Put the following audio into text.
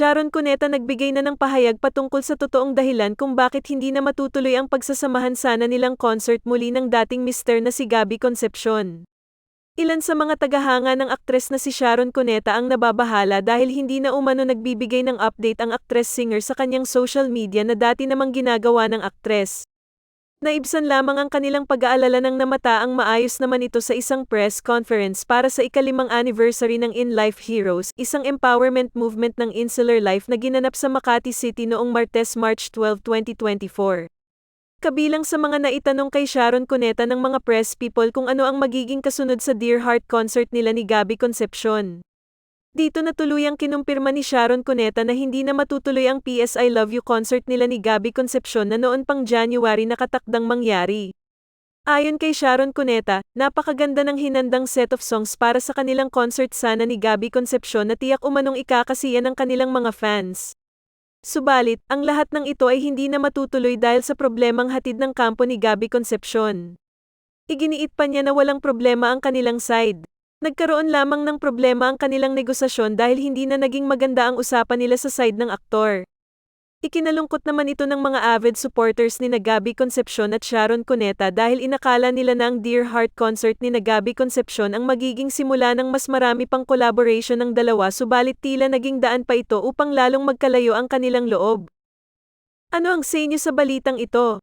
Sharon Cuneta nagbigay na ng pahayag patungkol sa totoong dahilan kung bakit hindi na matutuloy ang pagsasamahan sana nilang concert muli ng dating mister na si Gabby Concepcion. Ilan sa mga tagahanga ng aktres na si Sharon Cuneta ang nababahala dahil hindi na umano nagbibigay ng update ang aktres-singer sa kanyang social media na dati namang ginagawa ng aktres. Naibsan lamang ang kanilang pag-aalala ng namata ang maayos naman ito sa isang press conference para sa ikalimang anniversary ng In Life Heroes, isang empowerment movement ng Insular Life na ginanap sa Makati City noong Martes March 12, 2024. Kabilang sa mga naitanong kay Sharon Cuneta ng mga press people kung ano ang magiging kasunod sa Dear Heart concert nila ni Gabby Concepcion. Dito na tuluyang kinumpirma ni Sharon Cuneta na hindi na matutuloy ang PS I Love You concert nila ni Gabby Concepcion na noon pang January nakatakdang mangyari. Ayon kay Sharon Cuneta, napakaganda ng hinandang set of songs para sa kanilang concert sana ni Gabby Concepcion na tiyak umanong ikakasiya ng kanilang mga fans. Subalit, ang lahat ng ito ay hindi na matutuloy dahil sa problemang hatid ng kampo ni Gabby Concepcion. Iginiit pa niya na walang problema ang kanilang side. Nagkaroon lamang ng problema ang kanilang negosasyon dahil hindi na naging maganda ang usapan nila sa side ng aktor. Ikinalungkot naman ito ng mga avid supporters ni Nagabi Concepcion at Sharon Cuneta dahil inakala nila na ang Dear Heart concert ni Nagabi Concepcion ang magiging simula ng mas marami pang collaboration ng dalawa subalit tila naging daan pa ito upang lalong magkalayo ang kanilang loob. Ano ang sa inyo sa balitang ito?